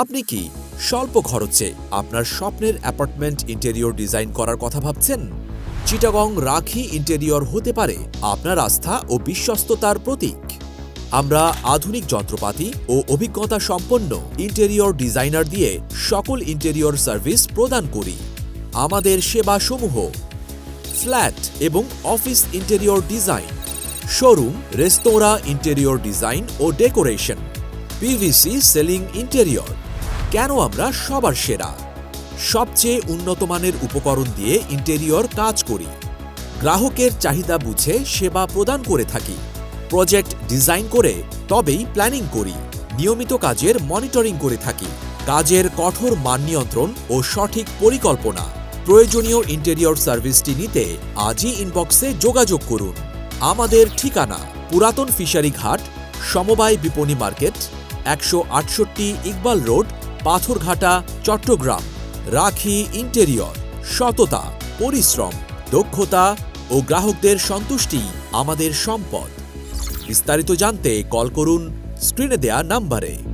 আপনি কি স্বল্প খরচে আপনার স্বপ্নের অ্যাপার্টমেন্ট ইন্টেরিয়র ডিজাইন করার কথা ভাবছেন? চিটাগং রাখি ইন্টেরিয়র হতে পারে আপনার আস্থা ও বিশ্বস্ততার প্রতীক। আমরা আধুনিক যন্ত্রপাতি ও অভিজ্ঞতা সম্পন্ন ইন্টেরিয়র ডিজাইনার দিয়ে সকল ইন্টেরিয়র সার্ভিস প্রদান করি। আমাদের সেবাসমূহ ফ্ল্যাট এবং অফিস ইন্টেরিয়র ডিজাইন, শোরুম, রেস্তোরাঁ ইন্টেরিয়র ডিজাইন ও ডেকোরেশন। পিভিসি সেলিং ইন্টেরিয়র কেন আমরা সবার সেরা? সবচেয়ে উন্নত মানের উপকরণ দিয়ে ইন্টেরিয়র কাজ করি। গ্রাহকের চাহিদা বুঝে সেবা প্রদান করে থাকি। প্রজেক্ট ডিজাইন করে তবেই প্ল্যানিং করি। নিয়মিত কাজের মনিটরিং করে থাকি। কাজের কঠোর মান নিয়ন্ত্রণ ও সঠিক পরিকল্পনা। প্রয়োজনীয় ইন্টেরিয়র সার্ভিসটি নিতে আজই ইনবক্সে যোগাযোগ করুন। আমাদের ঠিকানা পুরাতন ফিশারি ঘাট, সমবায় বিপণী মার্কেট একশো আটষট্টি ইকবাল রোড, পাথরঘাটা, চট্টগ্রাম। রাখি ইন্টেরিয়র, সততা, পরিশ্রম, দক্ষতা ও গ্রাহকদের সন্তুষ্টি আমাদের সম্পদ। বিস্তারিত জানতে কল করুন স্ক্রিনে দেয়া নাম্বারে।